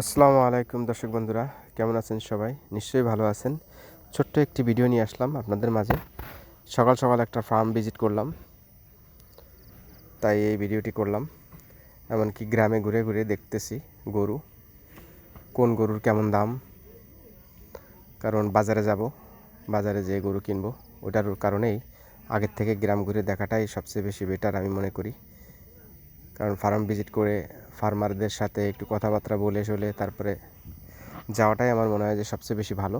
আসসালামু আলাইকুম দর্শক বন্ধুরা, কেমন আছেন সবাই? নিশ্চয়ই ভালো আছেন। ছোট্ট একটি ভিডিও নিয়ে আসলাম আপনাদের মাঝে। সকাল সকাল একটা ফার্ম ভিজিট করলাম। তাই এই ভিডিওটি করলাম। এমনকি গ্রামে ঘুরে ঘুরে দেখতেছি গরু। কোন গরুর কেমন দাম? কারণ বাজারে যাব, বাজারে যে গরু কিনবো, ওটার কারণেই আগের থেকে গ্রাম ঘুরে দেখাটাই সবচেয়ে বেশি বেটার আমি মনে করি। কারণ ফার্ম ভিজিট করে ফার্মারদের সাথে একটু কথাবার্তা বলে চলে তারপরে যাওয়াটাই আমার মনে হয় যে সবচেয়ে বেশি ভালো।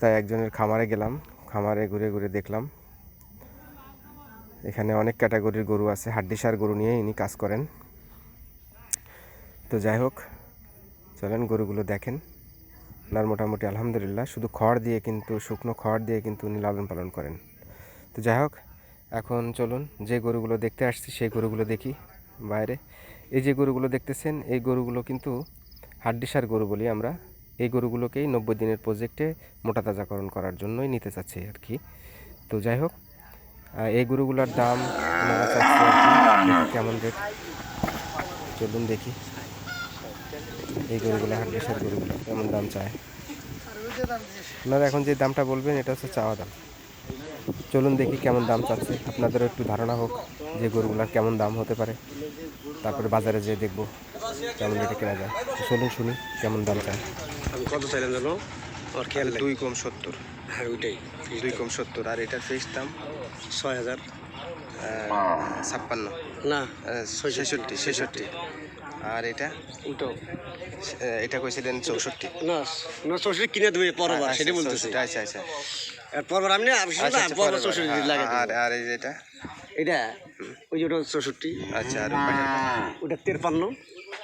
তাই একজনের খামারে গেলাম, খামারে ঘুরে ঘুরে দেখলাম। এখানে অনেক ক্যাটাগরির গরু আছে, হাড্ডিসার গরু নিয়ে ইনি কাজ করেন। তো যাই হোক, চলেন গরুগুলো দেখেন। ওনার মোটামুটি আলহামদুলিল্লাহ, শুধু খড় দিয়ে কিন্তু, শুকনো খড় দিয়ে কিন্তু উনি লালন পালন করেন। তো যাই হোক, এখন চলুন, যে গরুগুলো দেখতে আসছি, সেই গরুগুলো দেখি। বাইরে। এই যে গরুগুলো দেখতেছেন, এই গরুগুলো কিন্তু হাড্ডিসার গরু বলি আমরা। এই গরুগুলোকেই নব্বই দিনের প্রজেক্টে মোটা তাজাকরণ করার জন্যই নিতে চাচ্ছি আর কি। তো যাই হোক এই গরুগুলোর দাম কেমন রেট চলুন দেখি। এই গরুগুলো, হাড্ডিসার গরুগুলো কেমন দাম চায়। ওনারা এখন যে দামটা বলবেন, এটা হচ্ছে চাওয়া দাম। চলুন দেখি কেমন দাম চাচ্ছে। আপনাদেরও একটু ধারণা হোক যে গরুগুলার কেমন দাম হতে পারে। তারপরে বাজারে যেয়ে দেখব কেমন রেটে কেনা যায়। চলুন শুনি কেমন দাম চায়। আমি কত চাইলাম জানো? আমার খেয়াল দুই কম সত্তর। হ্যাঁ ওইটাই। দুই কম সত্তর। আর এটার ফিক্স দাম ছয় হাজার ছাপ্পান্ন। না ছেষট্টি। ছেষট্টি। আর এটা? উল্টো। এটা কইছিলেন চৌষট্টি। না না চৌষট্টি কিনে দেবে পরবার সেটা বলতেছি আচ্ছা, আচ্ছা আচ্ছা আর পরবার আমি না আমি শুধু আচ্ছা আচ্ছা পরবার লাগে আর আর এই যে এটা ওই যে ওটা চৌষট্টি। আচ্ছা আর ওটা তেরপান্ন।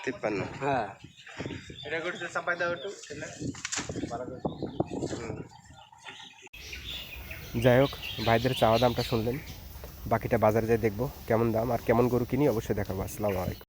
তিপ্পান্ন হ্যাঁ। যাই হোক ভাইদের চাওয়া দামটা শুনলেন। বাকিটা বাজারে যাই দেখব কেমন দাম আর কেমন গরু কিনি অবশ্যই দেখাবো। আসসালামু আলাইকুম।